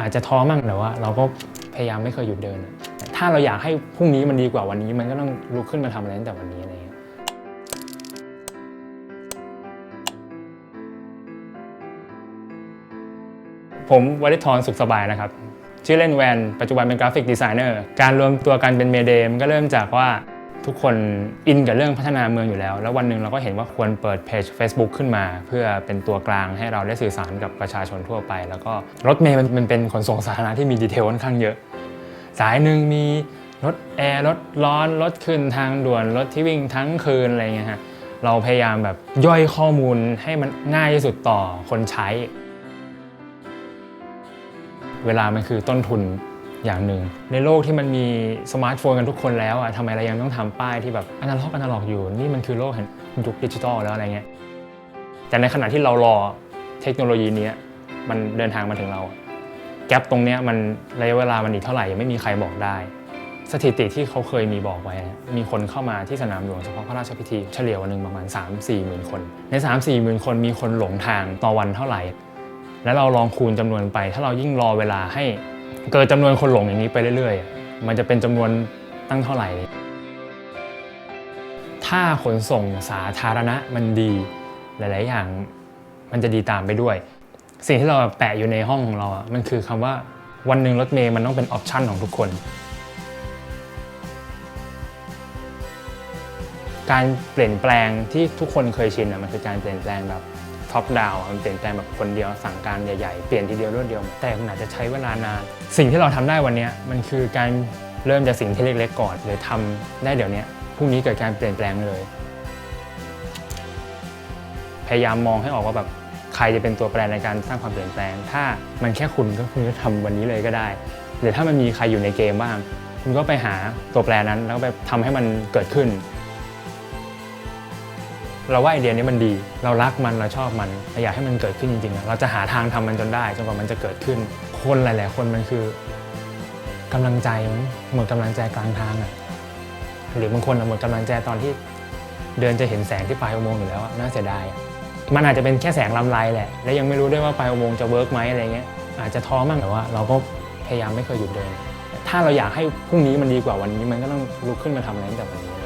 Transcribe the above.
อาจจะท้อมั่งแต่ว่า เราก็พยายามไม่เคยหยุดเดิน ถ้าเราอยากให้พรุ่งนี้มันดีกว่าวันนี้ มันก็ต้องลุกขึ้นมาทำอะไรตั้งแต่วันนี้อะไรเงี้ยผมวริธรสุขสบายนะครับ ชื่อเล่นแวน ปัจจุบันเป็นกราฟิกดีไซเนอร์ การรวมตัวกันเป็นเมเดมก็เริ่มจากว่า ทุกคนอินกับเรื่องพัฒนาเมืองอยู่แล้ว แล้ววันหนึ่งเราก็เห็นว่าควรเปิดเพจ Facebook ขึ้นมา เพื่อเป็นตัวกลางให้เราได้สื่อสารกับประชาชนทั่วไป แล้วก็รถเมย์มันมันเป็นขนส่งสาธารณะที่มีดีเทลค่อนข้างเยอะ สายหนึ่งมีรถแอร์รถร้อนรถขึ้นทางด่วนรถที่วิ่งทั้งคืนอะไรเงี้ยฮะเราพยายามแบบย่อยข้อมูลให้มันง่ายที่สุดต่อคนใช้ เวลามันคือต้นทุน อย่างหนึ่งในโลกที่มันมีสมาร์ทโฟนกันทุกคนแล้วอะทำไมเรายังต้องทำป้ายที่แบบอนาล็อกอนาล็อกอยู่ นี่มันคือโลกแห่งยุคดิจิทัลแล้วอะไรเงี้ยแต่ในขณะที่เรารอเทคโนโลยีนี้มันเดินทางมาถึงเรา แกลบตรงเนี้ยมันระยะเวลามันอีกเท่าไหร่ยังไม่มีใครบอกได้ สถิติที่เขาเคยมีบอกไว้ มีคนเข้ามาที่สนามหลวงเฉพาะพระราชพิธีเฉลี่ยวันหนึ่งประมาณ 3-4หมื่นคน ใน 3-4หมื่นคนมีคนหลงทางต่อวันเท่าไหร่ แล้วเราลองคูณจำนวนไป ถ้าเรายิ่งรอเวลาให้ เกิดจำนวนคนหลงอย่างนี้ไปเรื่อยๆ มันจะเป็นจำนวนตั้งเท่าไหร่ ถ้าขนส่งสาธารณะมันดีหลาย ๆ อย่างมันจะดีตามไปด้วย สิ่งที่เราแปะอยู่ในห้องของเราอะมันคือคำว่าวันหนึ่งรถเมย์มันต้องเป็นออปชันของทุกคน การเปลี่ยนแปลงที่ทุกคนเคยชินอะมันคือการเปลี่ยนแปลงแบบ ท็อปดาวมันเปลี่ยนแปลงแบบคนเดียวสั่งการใหญ่ๆ เปลี่ยนทีเดียวรวดเดียว แต่มันอาจจะใช้เวลานาน สิ่งที่เราทำได้วันนี้มันคือการเริ่มจากสิ่งที่เล็กๆก่อนหรือทำได้เดี๋ยวนี้พรุ่งนี้เกิดการเปลี่ยนแปลงเลย พยายามมองให้ออกว่าแบบใครจะเป็นตัวแปรในการสร้างความเปลี่ยนแปลง ถ้ามันแค่คุณก็คุณก็ทำวันนี้เลยก็ได้ หรือถ้ามันมีใครอยู่ในเกมบ้าง คุณก็ไปหาตัวแปรนั้นแล้วไปทำให้มันเกิดขึ้น เราว่าไอเดียนี้มันดี เรารักมันเราชอบมันเราอยากให้มันเกิดขึ้นจริงๆเราจะหาทางทำมันจนได้จนกว่ามันจะเกิดขึ้น คนหลาย ๆ คนมันคือกำลังใจมั้งหมดกำลังใจกลางทางอะหรือบางคนหมดกำลังใจตอนที่เดินจะเห็นแสงที่ปลายอุโมงค์อยู่แล้วน่าเสียดายมันอาจจะเป็นแค่แสงลำไรแหละ และยังไม่รู้ด้วยว่าปลายอุโมงค์จะเวิร์กไหมอะไรเงี้ยอาจจะท้อมั่งแต่ว่า เราก็พยายามไม่เคยหยุดเดิน ถ้าเราอยากให้พรุ่งนี้มันดีกว่าวันนี้มันก็ต้องลุกขึ้นมาทำอะไรตั้งแต่วันนี้